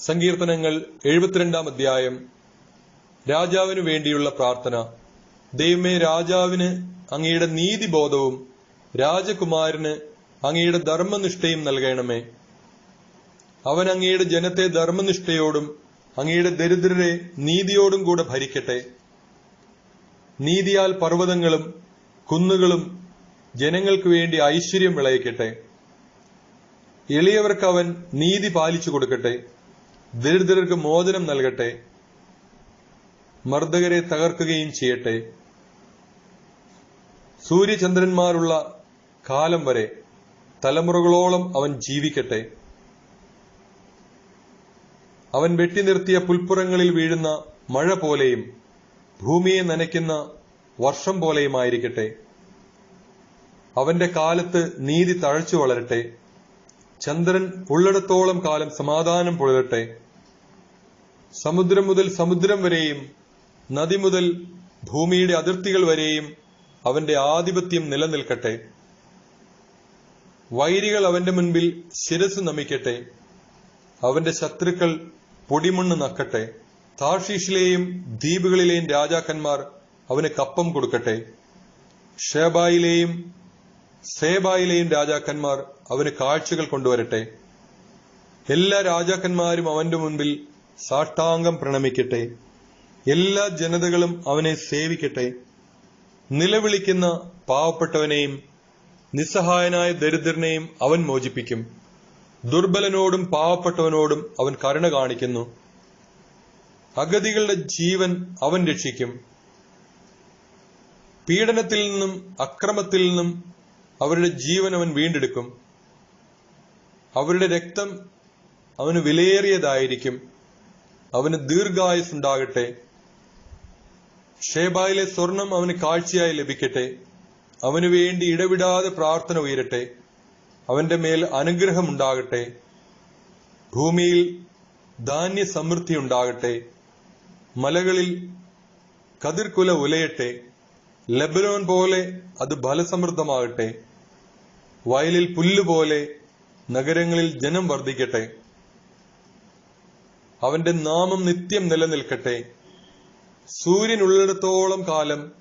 സങ്കീർത്തനങ്ങൾ എഴുപത്തിരണ്ടാം അധ്യായം. രാജാവിനു വേണ്ടിയുള്ള പ്രാർത്ഥന. ദൈവമേ രാജാവിന് അങ്ങയുടെ നീതിബോധവും രാജകുമാരന് അങ്ങയുടെ ധർമ്മനിഷ്ഠയും നൽകണമേ. അവൻ അങ്ങയുടെ ജനത്തെ ധർമ്മനിഷ്ഠയോടും അങ്ങയുടെ ദരിദ്രരെ നീതിയോടും കൂടെ ഭരിക്കട്ടെ. നീതിയാൽ പർവതങ്ങളും കുന്നുകളും ജനങ്ങൾക്ക് വേണ്ടി ഐശ്വര്യം വിളയിക്കട്ടെ. എളിയവർക്ക് അവൻ നീതി പാലിച്ചു കൊടുക്കട്ടെ. ദരിദ്രർക്ക് മോചനം നൽകട്ടെ. മർദ്ദകരെ തകർക്കുകയും ചെയ്യട്ടെ. സൂര്യചന്ദ്രന്മാരുള്ള കാലം വരെ തലമുറകളോളം അവൻ ജീവിക്കട്ടെ. അവൻ വെട്ടിനിർത്തിയ പുൽപ്പുറങ്ങളിൽ വീഴുന്ന മഴ പോലെയും ഭൂമിയെ നനയ്ക്കുന്ന വർഷം പോലെയുമായിരിക്കട്ടെ. അവന്റെ കാലത്ത് നീതി തഴച്ചു വളരട്ടെ. ചന്ദ്രൻ ഉള്ളിടത്തോളം കാലം സമാധാനം പുലരട്ടെ. സമുദ്രം മുതൽ സമുദ്രം വരെയും നദി മുതൽ ഭൂമിയുടെ അതിർത്തികൾ വരെയും അവന്റെ ആധിപത്യം നിലനിൽക്കട്ടെ. വൈരികൾ അവന്റെ മുൻപിൽ ശിരസ് നമിക്കട്ടെ. അവന്റെ ശത്രുക്കൾ പൊടിമണ്ണ് നക്കട്ടെ. താഷീഷിലെയും ദ്വീപുകളിലെയും രാജാക്കന്മാർ അവന് കപ്പം കൊടുക്കട്ടെ. ഷേബായിലെയും സേബായിലെയും രാജാക്കന്മാർ അവന് കാഴ്ചകൾ കൊണ്ടുവരട്ടെ. എല്ലാ രാജാക്കന്മാരും അവന്റെ മുൻപിൽ സാഷ്ടാംഗം പ്രണമിക്കട്ടെ. എല്ലാ ജനതകളും അവനെ സേവിക്കട്ടെ. നിലവിളിക്കുന്ന പാവപ്പെട്ടവനെയും നിസ്സഹായനായ ദരിദ്രനെയും അവൻ മോചിപ്പിക്കും. ദുർബലനോടും പാവപ്പെട്ടവനോടും അവൻ കരുണ കാണിക്കുന്നു. അഗതികളുടെ ജീവൻ അവൻ രക്ഷിക്കും. പീഡനത്തിൽ നിന്നും അക്രമത്തിൽ നിന്നും അവരുടെ ജീവൻ അവൻ വീണ്ടെടുക്കും. അവരുടെ രക്തം അവന് വിലയേറിയതായിരിക്കും. അവന് ദീർഘായുസുണ്ടാകട്ടെ ഷേബായിലെ സ്വർണം അവന് കാഴ്ചയായി ലഭിക്കട്ടെ. അവനു വേണ്ടി ഇടവിടാതെ പ്രാർത്ഥന ഉയരട്ടെ. അവന്റെ മേൽ അനുഗ്രഹം ഉണ്ടാകട്ടെ. ഭൂമിയിൽ ധാന്യ സമൃദ്ധി ഉണ്ടാകട്ടെ. മലകളിൽ കതിർക്കുല ഉലയട്ടെ. ലബനോൻ പോലെ അത് ഫലസമൃദ്ധമാകട്ടെ. വയലിൽ പുല്ലുപോലെ നഗരങ്ങളിൽ ജനം വർദ്ധിക്കട്ടെ. അവന്റെ നാമം നിത്യം നിലനിൽക്കട്ടെ. സൂര്യൻ ഉള്ളിടത്തോളം കാലം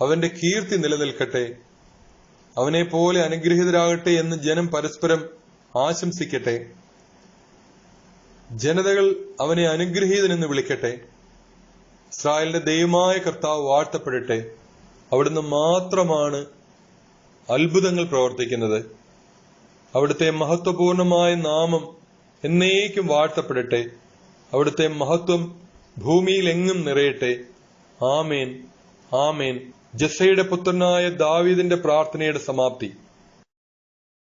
അവന്റെ കീർത്തി നിലനിൽക്കട്ടെ. അവനെ പോലെ അനുഗ്രഹീതരാകട്ടെ എന്ന് ജനം പരസ്പരം ആശംസിക്കട്ടെ. ജനതകൾ അവനെ അനുഗ്രഹീതനെന്ന് വിളിക്കട്ടെ. ഇസ്രായേലിന്റെ ദൈവമായ കർത്താവ് വാഴ്ത്തപ്പെടട്ടെ. അവിടുന്ന് മാത്രമാണ് അത്ഭുതങ്ങൾ പ്രവർത്തിക്കുന്നത്. അവിടുത്തെ മഹത്വപൂർണമായ നാമം എന്നേക്കും വാഴ്ത്തപ്പെടട്ടെ. അവിടുത്തെ മഹത്വം ഭൂമിയിൽ എങ്ങും നിറയട്ടെ. ആമേൻ. ആമേൻ. ജസയുടെ പുത്രനായ ദാവീദിന്റെ പ്രാർത്ഥനയുടെ സമാപ്തി.